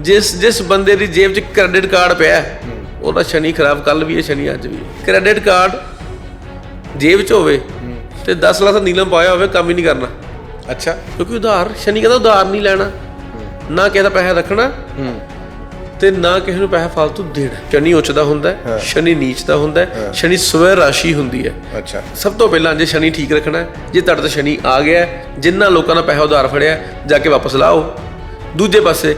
ਜਿਸ ਜਿਸ ਬੰਦੇ ਦੀ ਜੇਬ 'ਚ ਕ੍ਰੈਡਿਟ ਕਾਰਡ ਪਿਆ ਉਹਦਾ ਸ਼ਨੀ ਖਰਾਬ ਕੱਲ ਵੀ ਹੈ ਸ਼ਨੀ ਅੱਜ ਵੀ ਕ੍ਰੈਡਿਟ ਕਾਰਡ ਜੇਬ 'ਚ ਹੋਵੇ ਤੇ 10 ਲੱਖ ਦਾ ਨੀਲਮ ਪਾਇਆ ਹੋਵੇ ਕੰਮ ਹੀ ਨਹੀਂ ਕਰਨਾ। ਅੱਛਾ। ਕਿਉਂਕਿ ਉਧਾਰ ਸ਼ਨੀ ਕਹਿੰਦਾ ਉਧਾਰ ਨਹੀਂ ਲੈਣਾ। ਨਾ ਕਿਸੇ ਦਾ ਪੈਸਾ ਰੱਖਣਾ ਤੇ ਨਾ ਕਿਸੇ ਨੂੰ ਪੈਸਾ ਫालतू ਦੇਣਾ। ਸ਼ਨੀ ਉੱਚਦਾ ਹੁੰਦਾ ਹੈ ਸ਼ਨੀ ਨੀਚਦਾ ਹੁੰਦਾ ਹੈ ਸ਼ਨੀ ਸਵੈ ਰਾਸ਼ੀ ਹੁੰਦੀ ਹੈ। ਅੱਛਾ। ਸਭ ਤੋਂ ਪਹਿਲਾਂ ਜੇ ਸ਼ਨੀ ਠੀਕ ਰੱਖਣਾ ਜੇ ਤੁਹਾਡੇ ਤੇ ਸ਼ਨੀ ਆ ਗਿਆ ਹੈ, ਜਿਨ੍ਹਾਂ ਲੋਕਾਂ ਦਾ ਪੈਸਾ ਉਧਾਰ ਫੜਿਆ ਜਾ ਕੇ ਵਾਪਸ ਲਾਓ। ਦੂਜੇ ਪਾਸੇ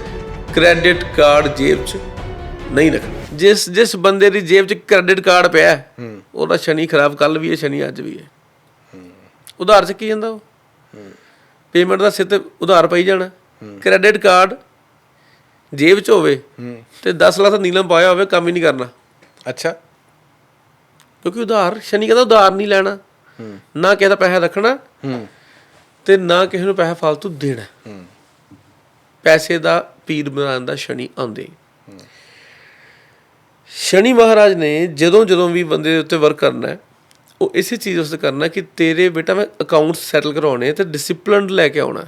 ਕ੍ਰੈਡਿਟ ਕਾਰਡ ਜੇਬ 'ਚ ਨਹੀਂ ਰੱਖਣਾ। ਜਿਸ ਜਿਸ ਬੰਦੇ ਦੀ ਜੇਬ 'ਚ ਕ੍ਰੈਡਿਟ ਕਾਰਡ ਪਿਆ ਹੈ, ਉਹਦਾ ਸ਼ਨੀ ਖਰਾਬ ਕੱਲ ਵੀ ਹੈ ਸ਼ਨੀ ਅੱਜ ਵੀ ਹੈ। ਉਧਾਰ 'ਚ ਕੀ ਜਾਂਦਾ ਉਹ? ਪੇਮੈਂਟ ਦਾ ਤੇ ਉਧਾਰ ਪਈ ਜਾਣਾ। ਕ੍ਰੈਡਿਟ ਕਾਰਡ ਜੇਬ 'ਚ ਹੋਵੇ ਤੇ 10 ਲੱਖ ਨੀਲਮ ਪਾਇਆ ਹੋਵੇ ਕੰਮ ਹੀ ਨਹੀਂ ਕਰਨਾ। ਅੱਛਾ। ਕਿਉਂਕਿ ਉਧਾਰ ਸ਼ਨੀ ਕਹਿੰਦਾ ਉਧਾਰ ਨਹੀਂ ਲੈਣਾ। ਨਾ ਕਿਸੇ ਦਾ ਪੈਸਾ ਰੱਖਣਾ ਤੇ ਨਾ ਕਿਸੇ ਨੂੰ ਪੈਸਾ ਫालतू ਦੇਣਾ। ਪੈਸੇ ਦਾ ਪੀਰ ਬਣਾਉਣ ਦਾ ਸ਼ਨੀ ਆਉਂਦੇ। ਸ਼ਨੀ ਮਹਾਰਾਜ ਨੇ ਜਦੋਂ ਜਦੋਂ ਵੀ ਬੰਦੇ ਦੇ ਉੱਤੇ ਵਰਕ ਕਰਨਾ ਹੈ ਉਹ ਇਸੇ ਚੀਜ਼ ਉਸਤੇ ਕਰਨਾ ਕਿ ਤੇਰੇ ਬੇਟਾ ਮੈਂ ਅਕਾਊਂਟ ਸੈਟਲ ਕਰਾਉਣੇ ਤੇ ਡਿਸਪਲਿਨਡ ਲੈ ਕੇ ਆਉਣਾ।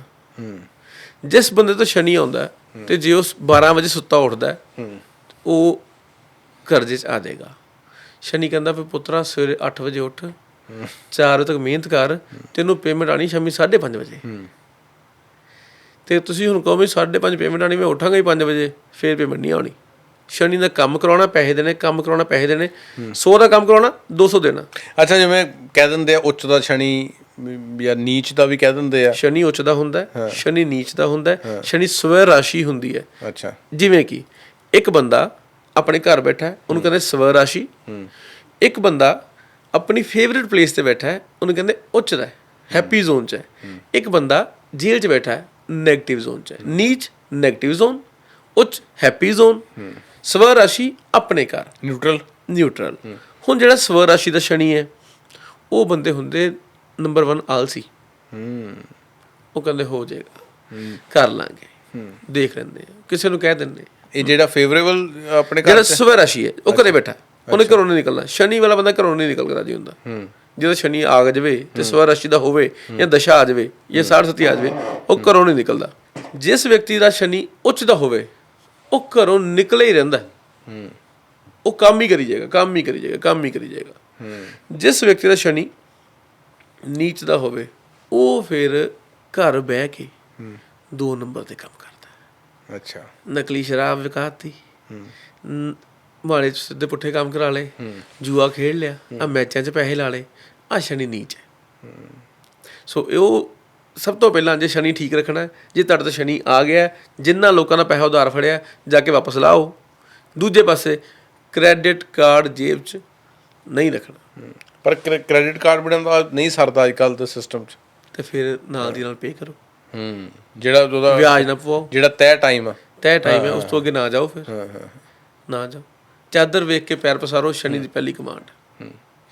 ਜਿਸ ਬੰਦੇ ਤੋਂ ਸ਼ਨੀ ਆਉਂਦਾ ਹੈ, ਤੇ ਜੇ ਉਸ 12 ਵਜੇ ਸੁੱਤਾ ਉੱਠਦਾ ਉਹ ਕਰਜ਼ੇ 'ਚ ਆ ਜਾਏਗਾ। ਸ਼ਨੀ ਕਹਿੰਦਾ ਵੀ ਪੁੱਤਰਾ ਸਵੇਰੇ 8 ਵਜੇ ਉੱਠ। 4 ਵਜੇ ਤੱਕ ਮਿਹਨਤ ਕਰ ਤੈਨੂੰ ਪੇਮੈਂਟ ਆਣੀ ਸ਼ਾਮੀ 5:30 ਵਜੇ। ਤੇ ਤੁਸੀਂ ਹੁਣ ਕਹੋ ਵੀ 5:30 ਪੇਮੈਂਟ ਆਣੀ ਮੈਂ ਉੱਠਾਂਗਾ ਹੀ 5 ਵਜੇ ਫੇਰ ਪੇਮੈਂਟ ਨਹੀਂ ਆਉਣੀ। ਸ਼ਨੀ ਦਾ ਕੰਮ ਕਰਾਉਣਾ ਪੈਸੇ ਦੇਣੇ ਕੰਮ ਕਰਾਉਣਾ ਪੈਸੇ ਦੇਣੇ 100 ਦਾ ਕੰਮ ਕਰਾਉਣਾ 200 ਦੇਣਾ। ਅੱਛਾ ਜਿਵੇਂ ਕਹਿ ਦਿੰਦੇ ਆ ਉੱਚ ਦਾ ਸ਼ਨੀ ਜਾਂ ਨੀਚ ਦਾ ਵੀ ਕਹਿ ਦਿੰਦੇ ਆ। ਸ਼ਨੀ ਉੱਚ ਦਾ ਹੁੰਦਾ ਹੈ ਸ਼ਨੀ ਨੀਚ ਦਾ ਹੁੰਦਾ ਹੈ ਸ਼ਨੀ ਸਵੈ ਰਾਸ਼ੀ ਹੁੰਦੀ ਹੈ। ਅੱਛਾ। ਜਿਵੇਂ ਕਿ ਇੱਕ ਬੰਦਾ ਆਪਣੇ ਘਰ ਬੈਠਾ ਹੈ ਉਹਨੂੰ ਕਹਿੰਦੇ ਸਵੈ ਰਾਸ਼ੀ। ਇੱਕ ਬੰਦਾ ਆਪਣੀ ਫੇਵਰਿਟ ਪਲੇਸ ਤੇ ਬੈਠਾ ਹੈ ਉਹਨੂੰ ਕਹਿੰਦੇ ਉੱਚ ਦਾ ਹੈਪੀ ਜ਼ੋਨ 'ਚ ਹੈ। ਇੱਕ ਬੰਦਾ ਜੇਲ੍ਹ 'ਚ ਬੈਠਾ ਹੈ 네ਗੇਟਿਵ ਜ਼ੋਨ 'ਚ ਹੈ। ਨੀਚ 네ਗੇਟਿਵ ਜ਼ੋਨ ਉੱਚ ਹੈਪੀ ਜ਼ੋਨ ਸਵੈ ਰਾਸ਼ੀ ਆਪਣੇ ਘਰ। ਨਿਊਟਰਲ ਨਿਊਟਰਲ ਹੁਣ ਜਿਹੜਾ ਸਵੈ ਰਾਸ਼ੀ ਦਾ ਸ਼ਨੀ ਹੈ ਉਹ ਬੰਦੇ ਹੁੰਦੇ ਨੰਬਰ 1 ਆਲਸੀ। ਹੂੰ। ਉਹ ਕਹਿੰਦੇ ਹੋ ਜਾਏਗਾ। ਕਰ ਲਾਂਗੇ। ਦੇਖ ਲੈਂਦੇ ਆ ਕਿਸੇ ਨੂੰ ਕਹਿ ਦਿੰਦੇ ਇਹ ਜਿਹੜਾ ਫੇਵਰੇਬਲ ਆਪਣੇ ਘਰ ਜਿਹੜਾ ਸਵੈ ਰਾਸ਼ੀ ਹੈ ਉਹ ਘਰੇ ਬੈਠਾ। ਉਹਨੇ ਘਰੋਂ ਨਹੀਂ ਨਿਕਲਣਾ। ਸ਼ਨੀ ਵਾਲਾ ਬੰਦਾ ਘਰੋਂ ਨਹੀਂ ਨਿਕਲ ਰਾਜੀ ਹੁੰਦਾ। ਹੂੰ। ਜਦੋਂ ਸ਼ਨੀ ਆ ਜਾਵੇ ਤੇ ਸਵੈ ਰਾਸ਼ੀ ਦਾ ਹੋਵੇ ਜਾਂ ਦਸ਼ਾ ਆ ਜਾਵੇ ਜਾਂ ਸਾੜ ਸਤੀ ਆ ਜਾਵੇ ਉਹ ਘਰੋਂ ਨਹੀਂ ਨਿਕਲਦਾ। ਜਿਸ ਵਿਅਕਤੀ ਦਾ ਸ਼ਨੀ ਉੱਚ ਦਾ ਹੋਵੇ ਉਹ ਘਰੋਂ ਨਿਕਲੇ ਹੀ ਰਹਿੰਦਾ ਉਹ ਕੰਮ ਹੀ ਕਰੀ ਜਾਏਗਾ ਕੰਮ ਹੀ ਕਰੀ ਜਾਏਗਾ ਕੰਮ ਹੀ ਕਰੀ ਜਾਏਗਾ। ਜਿਸ ਵਿਅਕਤੀ ਦਾ ਸ਼ਨੀ ਨੀਚ ਦਾ ਹੋਵੇ ਉਹ ਫਿਰ ਘਰ ਬਹਿ ਕੇ ਦੋ ਨੰਬਰ ਤੇ ਕੰਮ ਕਰਦਾ। ਅੱਛਾ। ਨਕਲੀ ਸ਼ਰਾਬ ਵਿਕਾਤੀ। ਮਾੜੇ ਸਿੱਧੇ ਪੁੱਠੇ ਕੰਮ ਕਰਾ ਲਏ ਜੂਆ ਖੇਡ ਲਿਆ ਆ ਮੈਚਾਂ 'ਚ ਪੈਸੇ ਲਾ ਲਏ ਆ ਸ਼ਨੀ ਨੀਚ ਹੈ। ਸੋ ਇਹ ਸਭ ਤੋਂ ਪਹਿਲਾਂ ਜੇ ਸ਼ਨੀ ਠੀਕ ਰੱਖਣਾ ਹੈ, ਜੇ ਤੁਹਾਡੇ ਤੋਂ ਸ਼ਨੀ ਆ ਗਿਆ ਹੈ, ਜਿਨ੍ਹਾਂ ਲੋਕਾਂ ਦਾ ਪੈਸਾ ਉਧਾਰ ਫੜਿਆ ਜਾ ਕੇ ਵਾਪਸ ਲਾਓ। ਦੂਜੇ ਪਾਸੇ ਕ੍ਰੈਡਿਟ ਕਾਰਡ ਜੇਬ 'ਚ ਨਹੀਂ ਰੱਖਣਾ। ਪਰ ਕ੍ਰੈਡਿਟ ਕਾਰਡ ਬਣਾਉਂਦਾ ਨਹੀਂ ਸਰਦਾ ਅੱਜ ਕੱਲ ਦੇ ਸਿਸਟਮ 'ਚ। ਤੇ ਫਿਰ ਨਾਲ ਦੀ ਨਾਲ ਪੇ ਕਰੋ। ਹੂੰ। ਜਿਹੜਾ ਉਹਦਾ ਵਿਆਜ ਨਾ ਪਵਾਓ। ਜਿਹੜਾ ਤੈਅ ਟਾਈਮ ਆ। ਤੈ ਟਾਈਮ ਹੈ ਉਸ ਤੋਂ ਅੱਗੇ ਨਾ ਜਾਓ ਫਿਰ। ਹਾਂ ਹਾਂ। ਨਾ ਜਾਓ। ਚਾਦਰ ਵੇਖ ਕੇ ਪੈਰ ਪਸਾਰੋ ਸ਼ਨੀ ਦੀ ਪਹਿਲੀ ਕਮਾਂਡ।